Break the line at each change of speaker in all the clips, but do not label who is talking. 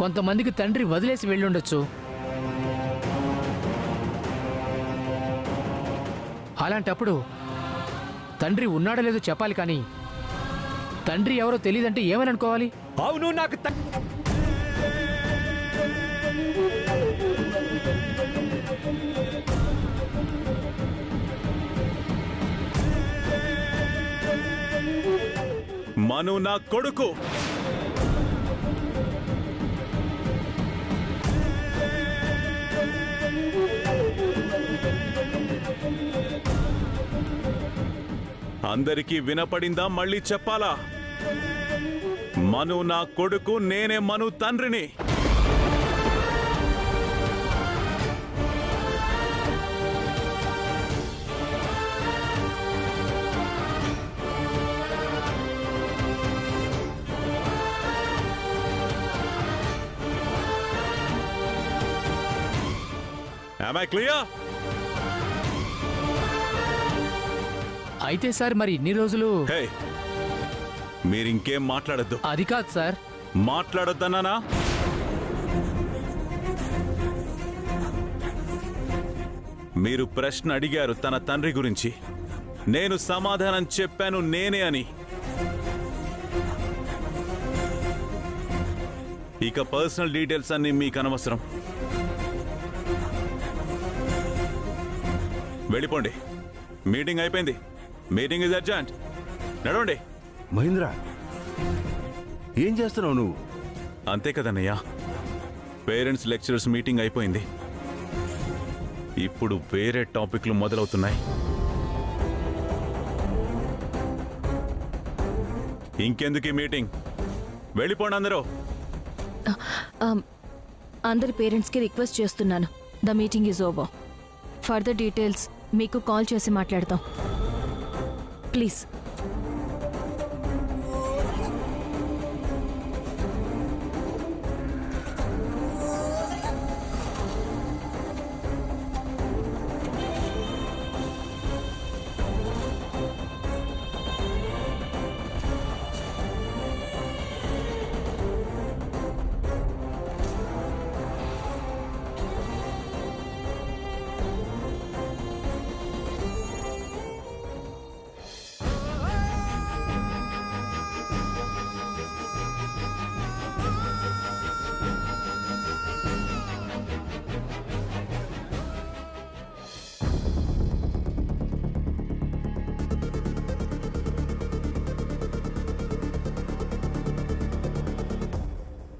కొంతమందికి తండ్రి వదిలేసి వెళ్ళుండొచ్చు. అలాంటప్పుడు తండ్రి ఉన్నాడో లేదో చెప్పాలి కానీ తండ్రి ఎవరో తెలియదంటే ఏమని అనుకోవాలి?
అవును నాకు త-
మను నా కొడుకు. అందరికీ వినపడిందా? మళ్ళీ చెప్పాలా? మను నా కొడుకు నేనే మను తండ్రిని. Am I clear?
అయితే సార్ మరి ఇన్ని రోజులు
హే మీరింకేం మాట్లాడద్దు.
అది కాదు సార్.
మాట్లాడొద్దన్నానా? మీరు ప్రశ్న అడిగారు తన తండ్రి గురించి. నేను సమాధానం చెప్పాను నేనే అని. ఇక పర్సనల్ డీటెయిల్స్ అన్ని మీకు అనవసరం. వెళ్ళిపోండి. మీటింగ్ అయిపోయింది. మీటింగ్ ఇస్ అర్జెంట్ నడవండి.
మహేంద్ర ఏం చేస్తున్నావు నువ్వు?
అంతే కదన్నయ్యా. పేరెంట్స్ లెక్చరర్స్ మీటింగ్ అయిపోయింది. ఇప్పుడు వేరే టాపిక్లు మొదలవుతున్నాయి. ఇంకెందుకు ఈ మీటింగ్? వెళ్ళిపోండి అందరూ.
అందరి పేరెంట్స్కి రిక్వెస్ట్ చేస్తున్నాను. The meeting is over. Further details మీకు కాల్ చేసి మాట్లాడతాం. please.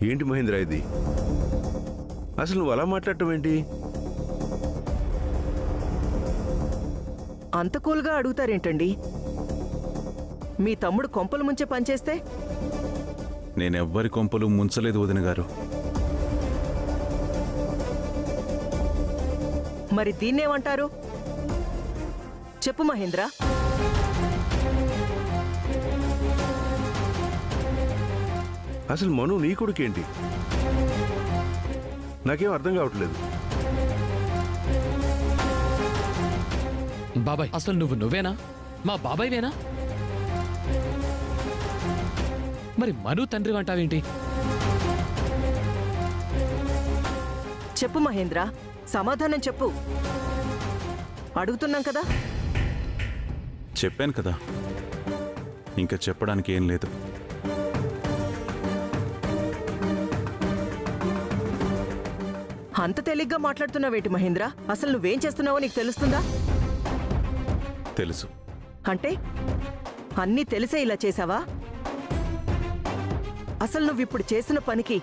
ఏంటి మహేంద్ర ఇది? అసలు నువ్వు అలా మాట్లాడటం ఏంటి?
అంత కూల్గా అడుగుతారేంటండి? మీ తమ్ముడు కొంపలు ముంచే పనిచేస్తే
నేనెవ్వరి కొంపలు ముంచలేదు వదిన గారు.
మరి దీన్నేమంటారు? చెప్పు మహేంద్ర.
అసలు మను నీ కొడుకేంటి? నాకేం అర్థం కావట్లేదు.
బాబాయ్ అసలు నువ్వు నువ్వేనా? మా బాబాయ్వేనా? మరి మను తండ్రి అంటావేంటి?
చెప్పు మహేంద్ర సమాధానం చెప్పు. అడుగుతున్నాం కదా?
చెప్పాను కదా. ఇంకా చెప్పడానికి ఏం లేదు.
అంత తేలిగ్గా మాట్లాడుతున్నావేటి మహేంద్ర? అసలు నువ్వేం చేస్తున్నావో నీకు తెలుస్తుందా?
తెలుసు.
అంటే? అన్నీ తెలిసే ఇలా చేశావా? అసలు నువ్విప్పుడు చేసిన పనికి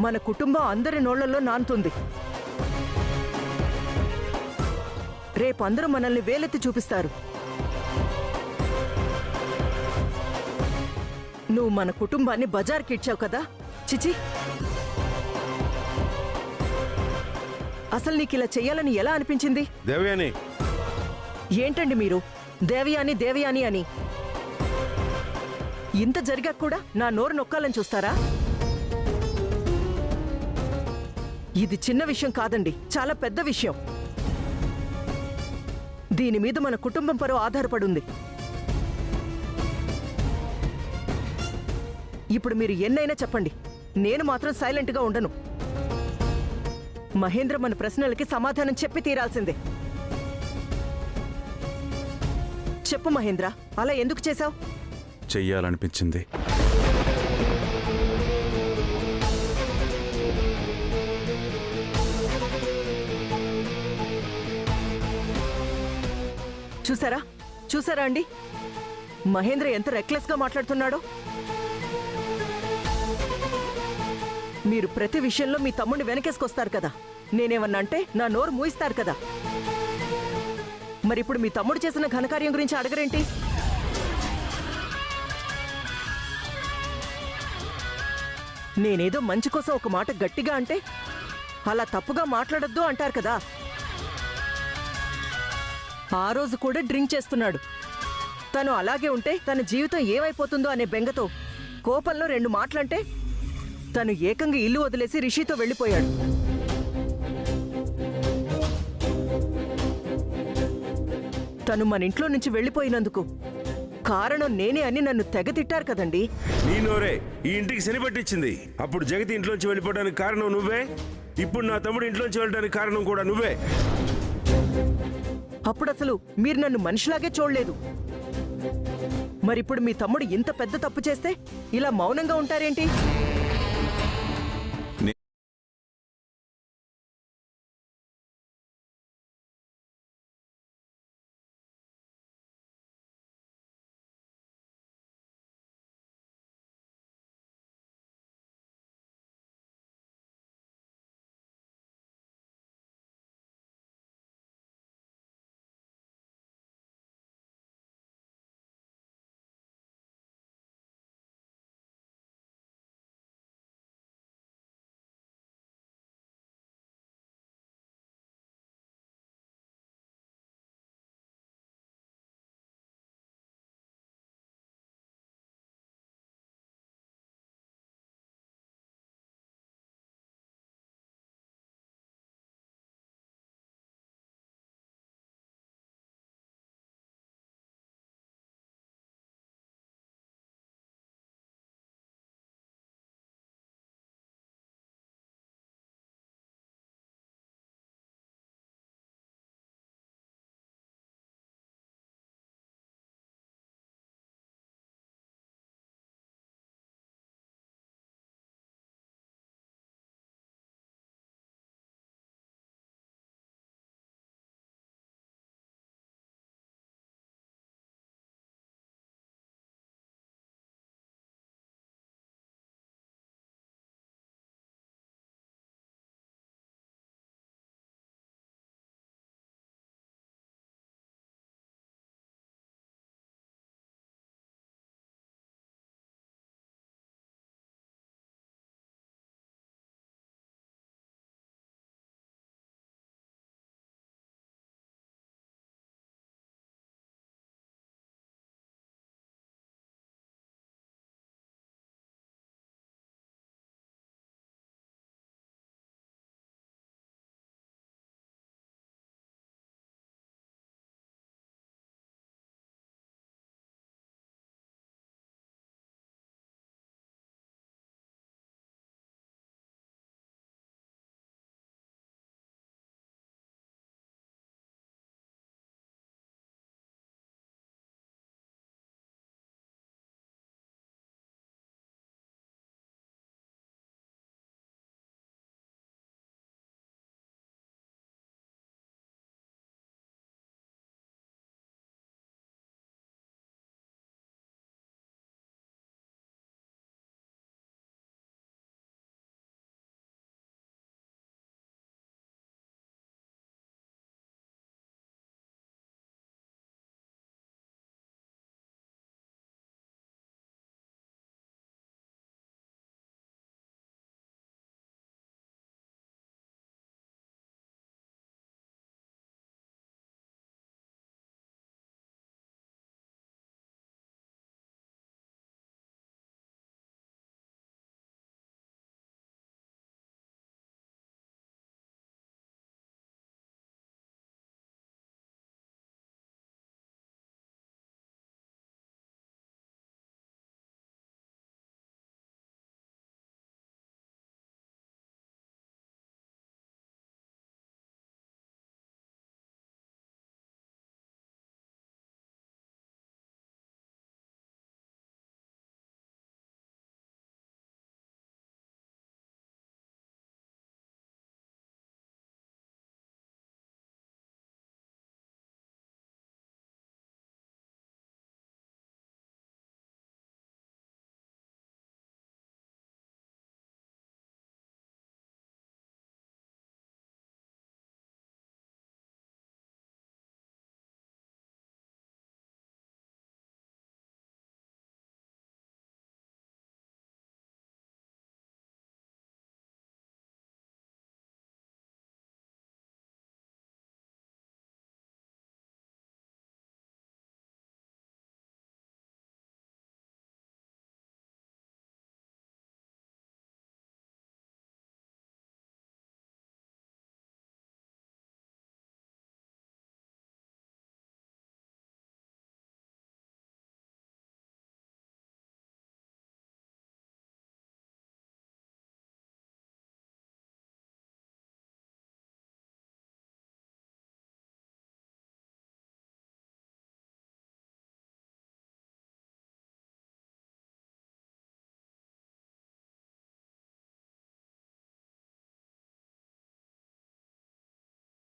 మన కుటుంబం అందరి నోళ్ళలో నానుతుంది రేపు అందరూ మనల్ని వేలెత్తి చూపిస్తారు. నువ్వు మన కుటుంబాన్ని బజార్కి ఇచ్చావు కదా? చిచి! అసలు నీకు ఇలా చెయ్యాలని ఎలా అనిపించింది?
దేవయాని.
ఏంటండి మీరు? దేవయాని దేవయాని అని. ఇంత జరిగాక కూడా నా నోరు నొక్కాలని చూస్తారా? ఇది చిన్న విషయం కాదండి చాలా పెద్ద విషయం. దీని మీద మన కుటుంబం పరువు ఆధారపడుంది. ఇప్పుడు మీరు ఎన్నైనా చెప్పండి నేను మాత్రం సైలెంట్గా ఉండను. మహేంద్ర మన ప్రశ్నలకి సమాధానం చెప్పి తీరాల్సిందే. చెప్పు మహేంద్ర అలా ఎందుకు చేశావు?
చెయ్యాలనిపించింది.
చూసారా? చూసారా అండి? మహేంద్ర ఎంత రెక్లెస్గా మాట్లాడుతున్నాడో? మీరు ప్రతి విషయంలో మీ తమ్ముడిని వెనకేసుకొస్తారు కదా. నేనేమన్నా అంటే నా నోరు మూయిస్తారు కదా. మరి ఇప్పుడు మీ తమ్ముడు చేసిన ఘనకార్యం గురించి అడగరేంటి? నేనేదో మంచి కోసం ఒక మాట గట్టిగా అంటే అలా తప్పుగా మాట్లాడద్దు అంటారు కదా. ఆ రోజు కూడా డ్రింక్ చేస్తున్నాడు. తను అలాగే ఉంటే తన జీవితం ఏమైపోతుందో అనే బెంగతో కోపంలో రెండు మాటలంటే తను ఏకంగా ఇల్లు వదిలేసి రిషితో వెళ్ళిపోయాడు. తను మన ఇంట్లో నుంచి వెళ్ళిపోయినందుకు కారణం నేనే అని నన్ను తెగ తిట్టారు కదండి.
నీ నోరే ఈ ఇంటికి శని పట్టించింది. అప్పుడు జగతి ఇంట్లోంచి వెళ్ళిపోవడానికి కారణం నువ్వే. ఇప్పుడు నా తమ్ముడు ఇంట్లోంచి వెళ్ళడానికి కారణం కూడా నువ్వే.
అప్పుడు అసలు మీరు నన్ను మనిషిలాగే చూడలేదు. మరిప్పుడు మీ తమ్ముడు ఇంత పెద్ద తప్పు చేస్తే ఇలా మౌనంగా ఉంటారేంటి?